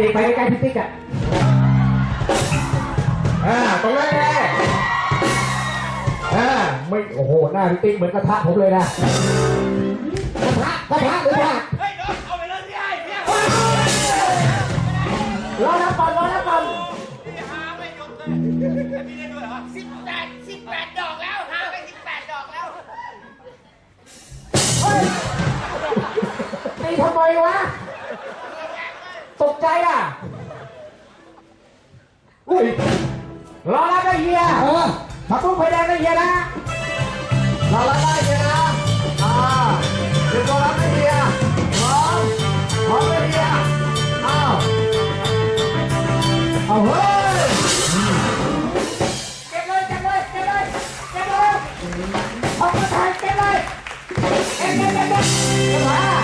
อีกไปใกล้ๆพี่ติ๊กอะอ่าตรงนั้นแหละอ่าไม่โอ้โหหน้าพี่ติ๊กเหมือนกระทะผมเลยนะกระทะกระทะหรือว่าเฮ้ยน้องเอาไปเลยพี่ไอ้พี่รอรับก่อนรอรับก่อนพี่หาไม่หยุดเลยพี่เล่นด้วยเหรอสิบแปดสิบแปดดอกแล้วหาไปสิบแปดดอกแล้วตีทบเฮ้ยนะรอรับได้เฮียนะอ่าเดี๋ยวรอรับไมวเอาเฮ้ยเก็บเลยเก็บเลยเก็บเลยเก็บเลยออกมาถ่ายเก็บเลยเก็บเก็บเก็บเก็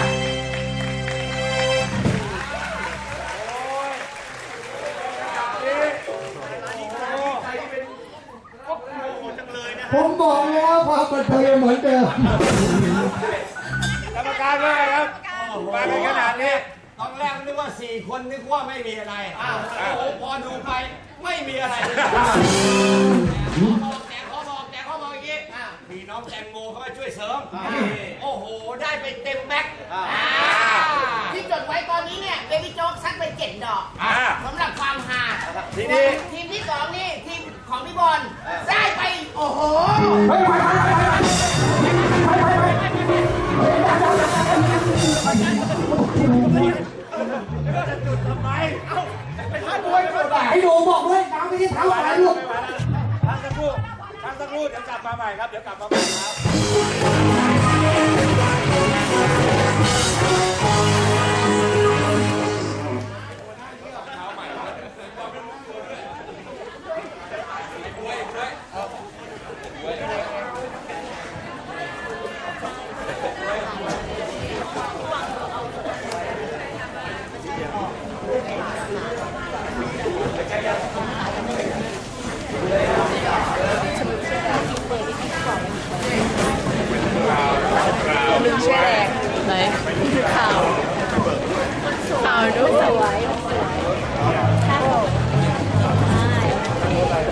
ความบันเทิงเหมือนเดิมกรรมการว่าไงครับมากันขนาดนี้ตอนแรกนึกว่าสี่คนนึกว่าไม่มีอะไรอ้าวโอ้โหพอดูไปไม่มีอะไรขอบอกแต่ขอบอกแต่ขอบอกอย่างนี้มีน้องแตงโมเข้ามาช่วยเสริม โอ้โห ได้ไปเต็มแม็กซ์ จดไว้ตอนนี้เนี่ยเบบี้โจ๊กซัดไปเจ็ดดอกอ่า สำหรับความฮาทีนี้ ทีมที่สองนี่ทีมของพี่บอลได้ไป โอ้โหเฮ้ยไปไปไปไปไปไปไปไอ้หนูบอกเลยน้ำไม่ได้ทำอะไรลูกพักสักครู่พักสักครู่เดี๋ยวกลับมาใหม่ครับ เดี๋ยวกลับมาใหม่ครับ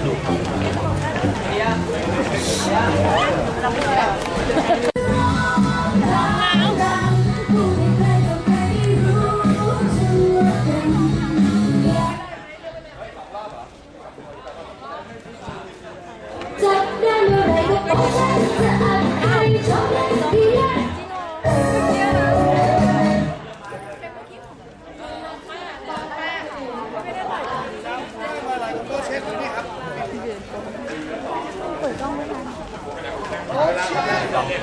จั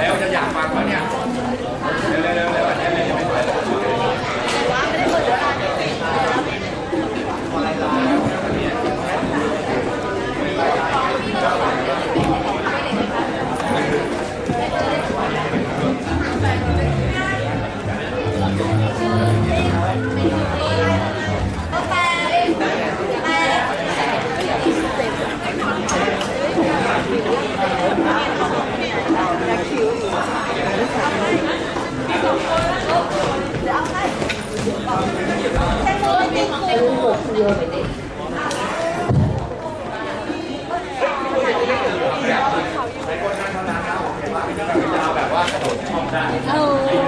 แล้วจะอยากฟังไหม ก่อนทำออ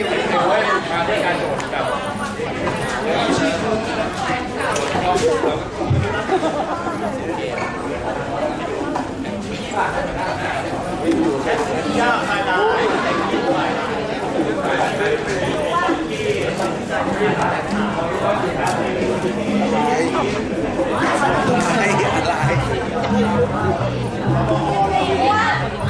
ไร นี่แหละโอ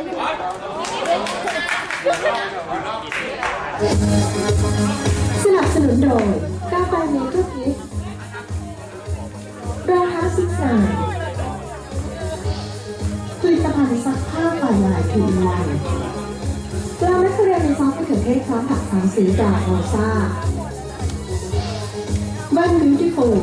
ยกาแฟเมเกอร์พิสรองเท้าสิบสามผลิตภัณฑ์ซักผ้าฝ่ายลายทูอินวันปลาแมคเคเรลในซอสมะเขือเทศพร้อมผักสามสีจากโรซ่าบ้านบิวตี้ฟูล